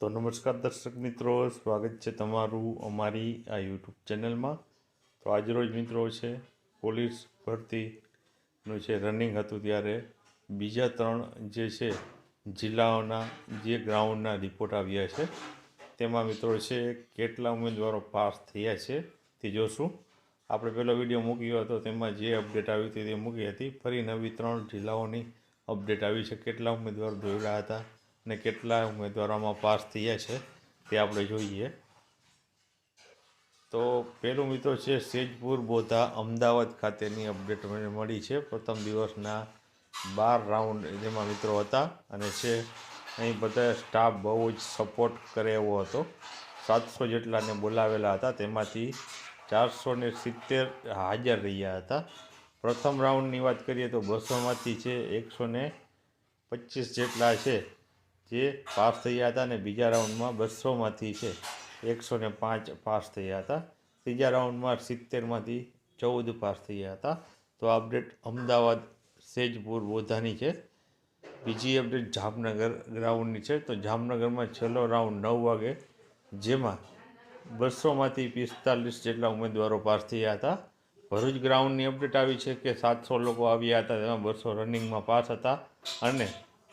તો નમસ્કાર દર્શક મિત્રો, સ્વાગત છે તમારું અમારી આ યુટ્યુબ ચેનલમાં. તો આજરોજ મિત્રો છે, પોલીસ ભરતીનું છે રનિંગ હતું ત્યારે. બીજા ત્રણ જે છે, જિલ્લાઓના જે ગ્રાઉન્ડના રિપોર્ટ આવ્યા છે, તેમાં મિત્રો છે, કેટલા ઉમેદવારો પાસ થયા છે તે જોશું. આપણે પહેલો વીડિયો મૂક્યો હતો, તેમાં જે અપડેટ આવી હતી તે મૂકી હતી. ફરી નવી ત્રણ જિલ્લાઓની અપડેટ આવી છે, કેટલા ઉમેદવારો દોડ્યા હતા અને કેટલા ઉમેદવારોમાં પાસ થયા છે તે આપણે જોઈએ. તો પહેલું મિત્રો છે સેજપુર બોધા અમદાવાદ ખાતેની અપડેટ મને મળી છે. પ્રથમ દિવસના બાર રાઉન્ડ જેમાં મિત્રો હતા અને છે અહીં બધા સ્ટાફ બહુ જ સપોર્ટ કરે એવો હતો. સાતસો જેટલાને બોલાવેલા હતા, તેમાંથી ચારસો ને સિત્તેર હાજર રહ્યા હતા. પ્રથમ રાઉન્ડની વાત કરીએ તો બસોમાંથી છે એકસો ને પચીસ જેટલા છે. જે પાસ થયા હતા અને બીજા રાઉન્ડમાં બસોમાંથી છે, એકસો ને પાંચ પાસ થયા હતા. ત્રીજા રાઉન્ડમાં સિત્તેરમાંથી ચૌદ પાસ થયા હતા. તો અપડેટ અમદાવાદ, સેજપુર બોધાની છે. બીજી અપડેટ જામનગર ગ્રાઉન્ડની છે. તો જામનગરમાં છેલ્લો રાઉન્ડ નવ વાગે, જેમાં બસોમાંથી પિસ્તાલીસ જેટલા ઉમેદવારો પાસ થયા હતા. ભરૂચ ગ્રાઉન્ડની અપડેટ આવી છે કે સાતસો લોકો આવ્યા હતા, તેમાં બસો રનિંગમાં પાસ હતા. અને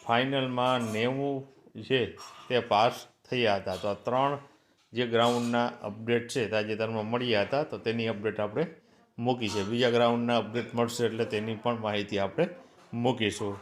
ફાઇનલમાં નેવું છે તે પાસ થયા હતા. તો આ ત્રણ જે ગ્રાઉન્ડના અપડેટ છે તાજેતરમાં મળ્યા હતા, તો તેની અપડેટ આપણે મૂકી છે. બીજા ગ્રાઉન્ડના અપડેટ મળશે એટલે તેની પણ માહિતી આપણે મૂકીશું.